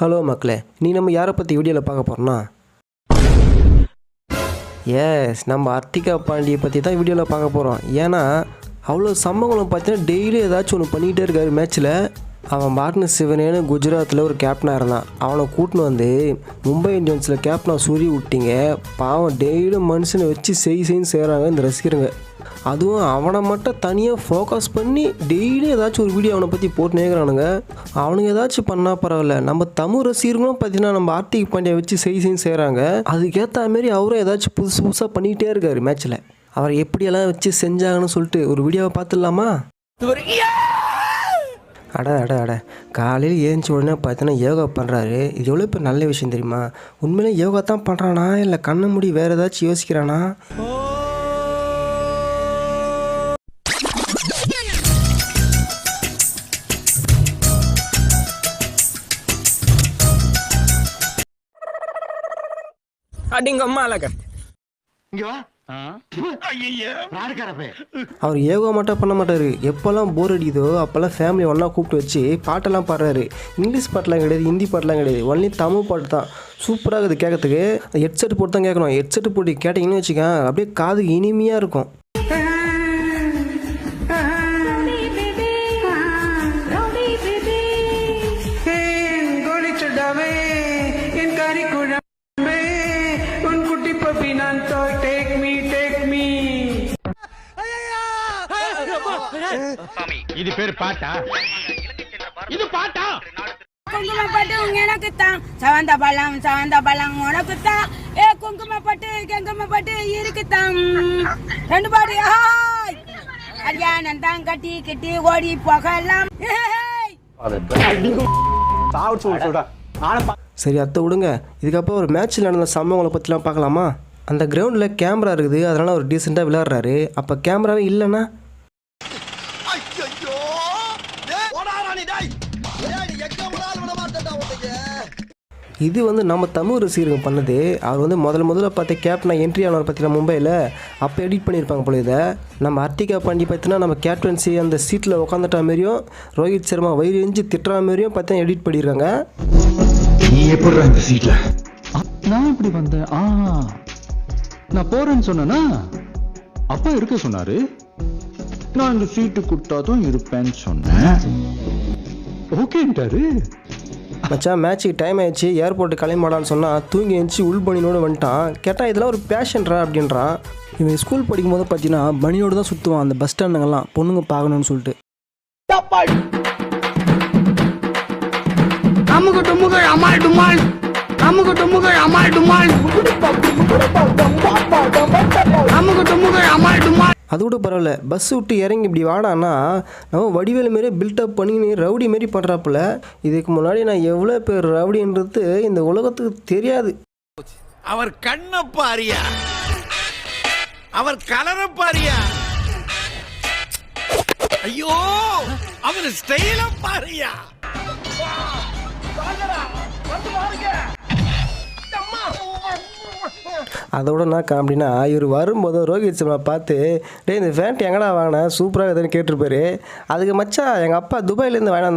Hello மக்களே நீ நம்ம யாரை பற்றி வீடியோவில் பார்க்க போகிறோன்னா எஸ் நம்ம அர்த்திகா பாண்டியை பற்றி தான் வீடியோவில் பார்க்க போகிறோம் ஏன்னா அவ்வளோ சம்பவங்களும் பார்த்தீங்கன்னா டெய்லி ஏதாச்சும் ஒன்று பண்ணிகிட்டே இருக்காரு மேட்ச்சில் அவன் பாட்னு சிவனேன்னு குஜராத்தில் ஒரு கேப்டனாக இருந்தான். அவனை கூட்டின்னு வந்து மும்பை இந்தியன்ஸில் கேப்டனாக சூரிய விட்டீங்க. பாவம் டெய்லியும் மனுஷனை வச்சு செய் செய்ன்னு செய்கிறாங்க இந்த ரசிக்கிறங்க அதுவும் அவனை மட்டும் தனியாக ஃபோக்கஸ் பண்ணி டெய்லி ஏதாச்சும் ஒரு வீடியோ அவனை பற்றி போட்டு நேக்கிறானுங்க அவனுங்க ஏதாச்சும் பண்ணால் பரவாயில்ல. நம்ம தமிழ் ரசிகர்களும் பார்த்தீங்கன்னா நம்ம ஆர்த்திக் பாண்டியை வச்சு செய் செய்யும் செய்கிறாங்க அதுக்கேற்ற மாரி அவரும் ஏதாச்சும் புதுசு புதுசாக பண்ணிக்கிட்டே இருக்காரு மேட்ச்சில் அவரை எப்படியெல்லாம் வச்சு செஞ்சாங்கன்னு சொல்லிட்டு ஒரு வீடியோவை பார்த்துடலாமா அட அட அட. காலையில் ஏஞ்சி உடனே பார்த்தீங்கன்னா யோகா பண்ணுறாரு இது எவ்வளோ இப்போ நல்ல விஷயம் தெரியுமா? உண்மையிலே யோகா தான் பண்ணுறானா இல்லை கண்ணை மூடி வேறு ஏதாச்சும் யோசிக்கிறானா? அடிங்க அம்மா அழக. அவர் யோகா மட்டும் பண்ண மாட்டார். எப்போல்லாம் போர் அடிக்குதோ அப்போல்லாம் ஃபேமிலி ஒன்றா கூப்பிட்டு வச்சு பாட்டெல்லாம் பாடுறாரு. இங்கிலீஷ் பாட்டெலாம் கிடையாது ஹிந்தி பாட்டெலாம் கிடையாது. ஒன்லி தமிழ் பாட்டு தான். சூப்பராக இருக்குது கேட்கறதுக்கு. ஹெட்செட் போட்டு தான் கேட்கணும். ஹெட்செட் போட்டு கேட்டிங்கன்னு வச்சுக்கேன் அப்படியே காது இனிமையாக இருக்கும். இது பேரு பாட்டா? இது பாட்டா? குங்குமப்பட்டு எனக்குத்தான் சவந்த பழம் சவந்த பழம் உனக்குத்தான். ஏ குங்குமப்பட்டு குங்குமப்பட்டு இருக்குத்தான். ரெண்டு பாடி ஹாய். கல்யாணம் தான் கட்டி கட்டி ஓடி போகலாம். சரி அத்தை விடுங்க. இதுக்கப்புறம் ஒரு மேட்ச்சில் நடந்த சம்பவங்களை பற்றிலாம் பார்க்கலாமா? அந்த கிரவுண்டில் கேமரா இருக்குது. அதனால் அவர் டீசெண்டாக விளையாடுறாரு. அப்போ கேமராவே இல்லைன்னா இது வந்து நம்ம தமிழ் ரசிகருங்க பண்ணது. அவர் வந்து முதல்ல முதல்ல பார்த்த கேப்டனாக என்ட்ரி ஆனவர் பார்த்தீங்கன்னா மும்பையில் அப்போ எடிட் பண்ணியிருப்பாங்க போல இதை. நம்ம அர்த்திகா பாண்டி பார்த்தீங்கன்னா நம்ம கேப்டன்சி அந்த சீட்டில் உட்காந்துட்டா மாரியும் ரோஹித் சர்மா வயிறு எஞ்சி திட்டுற மாரியும் பார்த்தீங்கன்னா எடிட் பண்ணியிருக்காங்க. நீ எப்படி இந்த சீட்ல நான் இப்படி வந்தேன்? ஆ நான் போறேன்னு சொன்னேனா? அப்பா இருக்க சொன்னாரு. நான் இந்த சீட்டு கொடுத்தாதான் இருப்பேன்னு சொன்னேன். ஓகேன்ட்டாரு. மச்சான் மேட்ச்சுக்கு டைம் ஆயிடுச்சு. ஏர்போர்ட்டு கிளம்பிடான்னு சொன்னால் தூங்கி எழுந்துச்சு உள் பனியோடு வந்துட்டான். கேட்டால் இதெல்லாம் ஒரு பேஷன்ரா அப்படின்றான். இவன் ஸ்கூல் படிக்கும்போது பார்த்தீங்கன்னா பனியோடு தான் சுற்றுவான் அந்த பஸ் ஸ்டாண்டுங்கெல்லாம் பொண்ணுங்க பார்க்கணும்னு சொல்லிட்டு. அமுகு டுமுகு அமால் டுமால் அமுகு டுமுகு அமால் டுமால் அமுகு டுமுகு அமால் டுமால் அது கூட பரவாயில்ல. பஸ் விட்டு இறங்கி இப்படி வாடான்னா நம்ம வடிவேலு மாரி பில்டப் பண்ணி ரவுடி மாரி பண்ணுறாப்புல இதுக்கு முன்னாடி நான் எவ்வளோ பேர் ரவுடின்றது இந்த உலகத்துக்கு தெரியாது. அவர் கண்ணை பாரியா? அவர் கலர பாரியா? ஐயோ அவர் ஸ்டைல பாரியா? அதோட நான் அப்படின்னா இவர் வரும்போது ரோஹித் சர்மா பார்த்து டேய் இந்த ஃபேண்ட் எங்கடா வாங்கினேன் சூப்பராக இருக்குதுன்னு கேட்டிருப்பாரு. அதுக்கு மச்சான் எங்கள் அப்பா துபாயிலேருந்து வாங்கி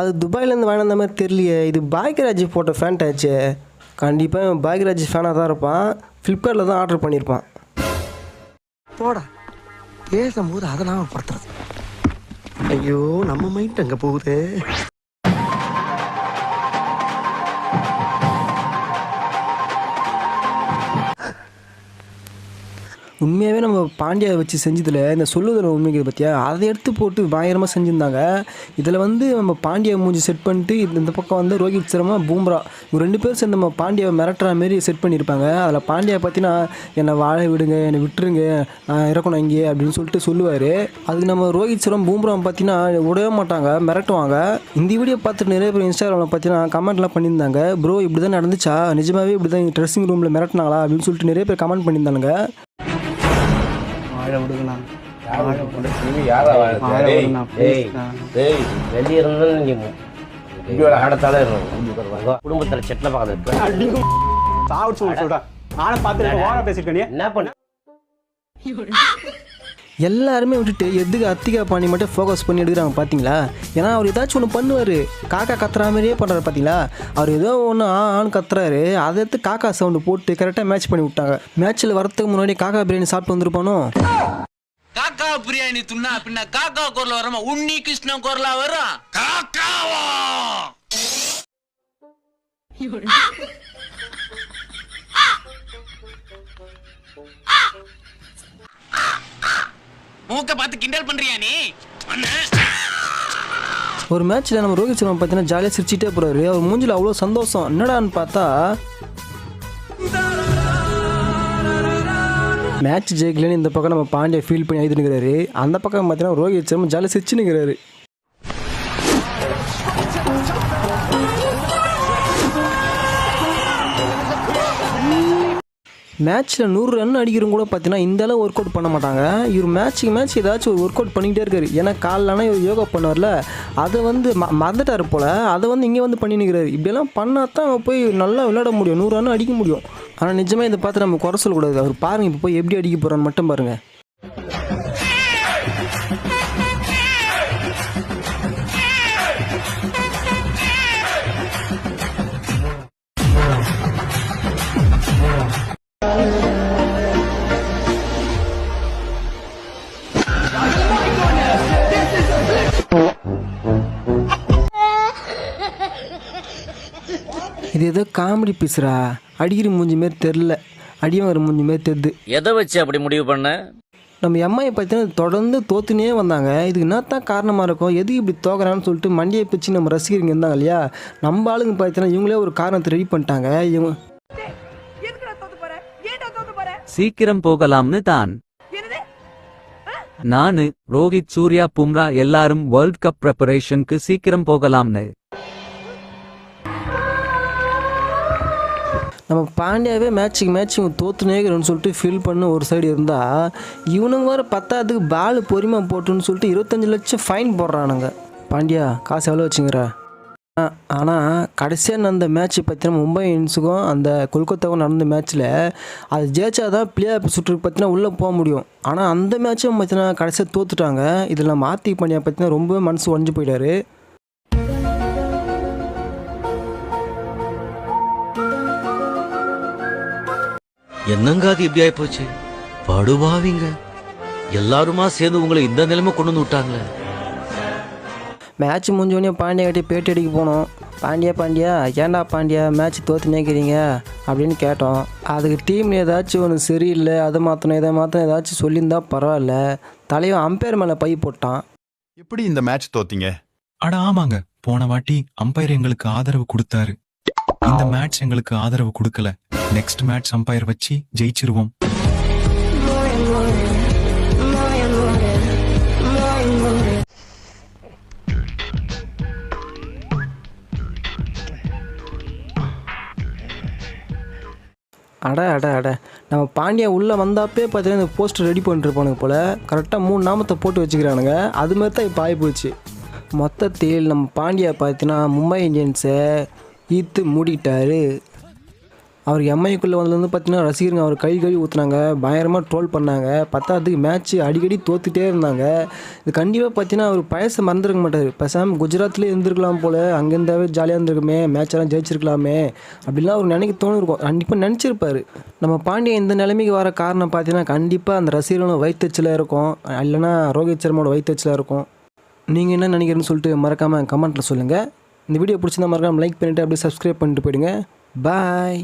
அது துபாயிலேருந்து வாங்கி வந்த மாதிரி தெரியலையே. இது பாக்யராஜ் போட்ட ஃபேண்ட் ஆச்சு. கண்டிப்பாக இவன் பாக்யராஜ் ஃபேனாக தான் இருப்பான். ஃப்ளிப்கார்ட்டில் தான் ஆர்டர் பண்ணியிருப்பான். போடா. பேசும்போது அதை நான் படுத்துறது. ஐயோ நம்ம மைண்ட் அங்கே போகுது? உண்மையாகவே நம்ம பாண்டியாவை வச்சு செஞ்சதில் இந்த சொல்லுதல் உண்மைக்கு பற்றியா அதை எடுத்து போட்டு பயங்கரமாக செஞ்சுருந்தாங்க. இதில் வந்து நம்ம பாண்டியா மூஞ்சி செட் பண்ணிட்டு இந்த பக்கம் வந்து ரோஹித் சர்மா பூம்ரா இவங்க ரெண்டு பேரும் சேர்ந்து நம்ம பாண்டியாவை மிரட்டுற மாரி செட் பண்ணியிருப்பாங்க அதில் பாண்டியா பார்த்தீங்கன்னா என்னை வாழ விடுங்க என்னை விட்டுருங்க நான் இறக்கணும் இங்கே அப்படின்னு சொல்லிட்டு சொல்லுவார். அதுக்கு நம்ம ரோஹித் சர்மா பூம்ரா பார்த்தீங்கன்னா விடவே மாட்டாங்க மிரட்டுவாங்க. இந்த வீடியோ பார்த்துட்டு நிறைய பேர் இன்ஸ்டாகிராமில் பார்த்தீங்கன்னா கமெண்ட்லாம் பண்ணியிருந்தாங்க. ப்ரோ இப்படி தான் நடந்துச்சா? நிஜமாகவே இப்படி தான் ட்ரெஸ்ஸிங் ரூமில் மிரட்டினாங்களா? அப்படின்னு சொல்லிட்டு நிறைய பேர் கமெண்ட் பண்ணியிருந்தாங்க வெளியே இருந்தாலும் நீங்க இங்கோட ஆடத்தால இருக்கணும் குடும்பத்துல செட்டில பார்க்கறது சாவுச்சு சொல்றா. நானும் பார்த்துருக்கேன் பேசிருக்கேன் என்ன பண்ண எல்லாருமே விட்டுட்டு எதுக்கு அத்திகா பாண்டி மட்டும் ஃபோக்கஸ் பண்ணி எடுக்கிறாங்க பார்த்தீங்களா ஏன்னா அவர் ஏதாச்சும் ஒன்று பண்ணுவார். காக்கா கத்துற மாதிரியே பண்ணுறாரு பார்த்தீங்களா அவர் ஏதோ ஒன்று ஆ ஆன்னு கத்துறாரு. அதை எடுத்து காக்கா சவுண்டு போட்டு கரெக்டாக மேட்ச் பண்ணி விட்டாங்க. மேட்ச்சில் வரத்துக்கு முன்னாடி காக்கா பிரியாணி சாப்பிட்டு வந்திருப்பானோ? காக்கா பிரியாணி துண்ணா பின்ன காக்கா குரல் வரமா உன்னி கிருஷ்ணன் குரலா வரும்? காக்காவா? மூக்க பார்த்து கிண்டல் பண்றியா நீ? ஒரு மேட்ச்சில் நம்ம ரோஹித் சர்மா பார்த்தீங்கன்னா ஜாலியாக சிரிச்சிட்டே போகிறாரு அவர் மூஞ்சில் அவ்வளோ சந்தோஷம். என்னடான்னு பார்த்தா மேட்ச் ஜெயிக்கலன்னு இந்த பக்கம் நம்ம பாண்டியை ஃபீல் பண்ணி எழுதினுக்கிறாரு அந்த பக்கம் பார்த்தீங்கன்னா ரோஹித் சர்மா ஜாலியாக சிரிச்சுனுக்கிறாரு மேட்ச்சில் நூறு ரன் அடிக்கிறவங்க கூட பார்த்தீங்கன்னா இந்தளவு ஒர்க் அவுட் பண்ண மாட்டாங்க. இவர் மேட்ச்சுக்கு மேட்ச் ஏதாச்சும் ஒரு ஒர்க் அவுட் பண்ணிக்கிட்டே இருக்காரு. ஏன்னா காலைலனா இவர் யோகா பண்ணுவார்ல அதை வந்து ம மறந்துட்டார் போல் அதை வந்து இங்கே வந்து பண்ணிணுக்கிறாரு இப்படியெல்லாம் பண்ணால் தான் போய் நல்லா விளையாட முடியும். நூறு ரன் அடிக்க முடியும். ஆனால் நிஜமாக இதை பார்த்து நம்ம குறை சொல்லக்கூடாது. அவர் பாருங்கள் இப்போ போய் எப்படி அடிக்க போகிறான்னு மட்டும் பாருங்கள் இது ஏதோ காமெடி பீஸுடா அடிக்கிற மூஞ்சி மாரி தெரில அடியும் வர மூஞ்சி மாரி தெரிது எதை வச்சு அப்படி முடிவு பண்ண? நம்ம எம்ஐ பார்த்தீங்கன்னா தொடர்ந்து தோத்துனே வந்தாங்க. இதுக்கு என்னத்தான் காரணமாக இருக்கும்? எதுக்கு இப்படி தோக்குறான்னு சொல்லிட்டு மண்டியை பிச்சு நம்ம ரசிகருங்க இருந்தாங்க இல்லையா? நம்ம ஆளுங்க பார்த்தீங்கன்னா இவங்களே ஒரு காரணத்தை ரெடி பண்ணிட்டாங்க. இவங்க சீக்கிரம் போகலாம்னு தான். நானு ரோஹித் சூர்யா பும்ரா எல்லாரும் வேர்ல்ட் கப் ப்ரெப்பரேஷனுக்கு சீக்கிரம் போகலாம்னு. நம்ம பாண்டியாவே மேட்ச்சுக்கு மேட்ச் இவங்க தோத்துனே சொல்லிட்டு ஃபீல் பண்ண ஒரு சைடு இருந்தால் இவனுங்க வர பத்தாவதுக்கு பால் பொறுமையாக போட்டுன்னு சொல்லிட்டு இருபத்தஞ்சு லட்சம் ஃபைன் போடுறானுங்க. பாண்டியா காசு எவ்வளோ வச்சுங்கிற? ஆனால் கடைசியாக நடந்த மேட்ச் பார்த்தீங்கன்னா மும்பை இன்ஸுக்கும் அந்த கொல்கத்தாவும் நடந்த மேட்ச்சில் அது ஜெயிச்சா தான் பிளே ஆஃப் சுற்றுக்கு பார்த்தீங்கன்னா உள்ளே போக முடியும். ஆனால் அந்த மேட்சும் பார்த்தீங்கன்னா கடைசியாக தோத்துட்டாங்க. இதில் மாற்றி பண்ணியா பாண்டியா பார்த்தீங்கன்னா ரொம்ப மனசு உடஞ்சு போயிட்டாரு. என்னங்க அது இப்படி ஆயிப்போச்சு? படுபாவிங்க எல்லாருமா சேர்ந்து உங்களை இந்த நிலைமை கொண்டு வந்து விட்டாங்களே. மேட்ச் முடிஞ்சோடனே பாண்டியா கிட்டே பேட்டி அடிக்க போனோம். பாண்டியா பாண்டியா ஏன்டா பாண்டியா மேட்ச் தோத்து நினைக்கிறீங்க அப்படின்னு கேட்டோம். அதுக்கு டீமில் ஏதாச்சும் ஒன்று சரியில்லை அதை மாற்றணும் இதை மாற்றணும் ஏதாச்சும் சொல்லியிருந்தா பரவாயில்ல. தலைவன் அம்பையர் மேலே பை போட்டான். எப்படி இந்த மேட்ச் தோத்தீங்க? அட ஆமாங்க. போன வாட்டி அம்பையர் எங்களுக்கு ஆதரவு கொடுத்தாரு. இந்த மேட்ச் எங்களுக்கு ஆதரவு கொடுக்கல. நெக்ஸ்ட் மேட்ச் அம்பையர் வச்சு ஜெயிச்சிருவோம். அட அட அட. நம்ம பாண்டியா உள்ளே வந்தாப்பே பார்த்தீங்கன்னா இந்த போஸ்டர் ரெடி பண்ணிருப்பானுங்க போல். கரெக்டாக மூணு நாமத்தை போட்டு வச்சுக்கிறானுங்க. அது மாதிரி தான் இப்போ ஆகிப்போச்சு மொத்தத்தில் நம்ம பாண்டியா பார்த்தீங்கன்னா மும்பை இந்தியன்ஸை ஈத்து மூடிட்டாரு. அவர் எம்ஐக்குள்ளே வந்ததுலேருந்து பார்த்தீங்கன்னா ரசிகருங்க அவர் கை கழுவி ஊற்றுனாங்க பயங்கரமாக ட்ரோல் பண்ணாங்க. பத்தாவதுக்கு மேட்ச்சு அடிக்கடி தோத்துட்டே இருந்தாங்க. இது கண்டிப்பாக பார்த்தீங்கன்னா அவர் பழசை மறந்துருக்க மாட்டார். பேசாமல் குஜராத்லேயே இருந்திருக்கலாம் போல். அங்கேருந்தாவே ஜாலியாக இருந்திருக்குமே. மேட்ச் எல்லாம் ஜெயிச்சிருக்கலாமே. அப்படிலாம் அவர் நினைக்க தோணிருக்கும். கண்டிப்பாக நினச்சிருப்பாரு. நம்ம பாண்டியன் இந்த நிலைமைக்கு வர காரணம் பார்த்தீங்கன்னா கண்டிப்பாக அந்த ரசிகர்களும் வைத்தச்சில் இருக்கும். இல்லைன்னா ரோஹித் சர்மாவோட வைத்தச்சில் இருக்கும். நீங்கள் என்ன நினைக்கிறேன்னு சொல்லிட்டு மறக்காமல் கமெண்ட்டில் சொல்லுங்கள் இந்த வீடியோ பிடிச்சிருந்தா மறக்காமல் லைக் பண்ணிவிட்டு அப்படியே சப்ஸ்கிரைப் பண்ணிட்டு போயிடுங்க. பாய்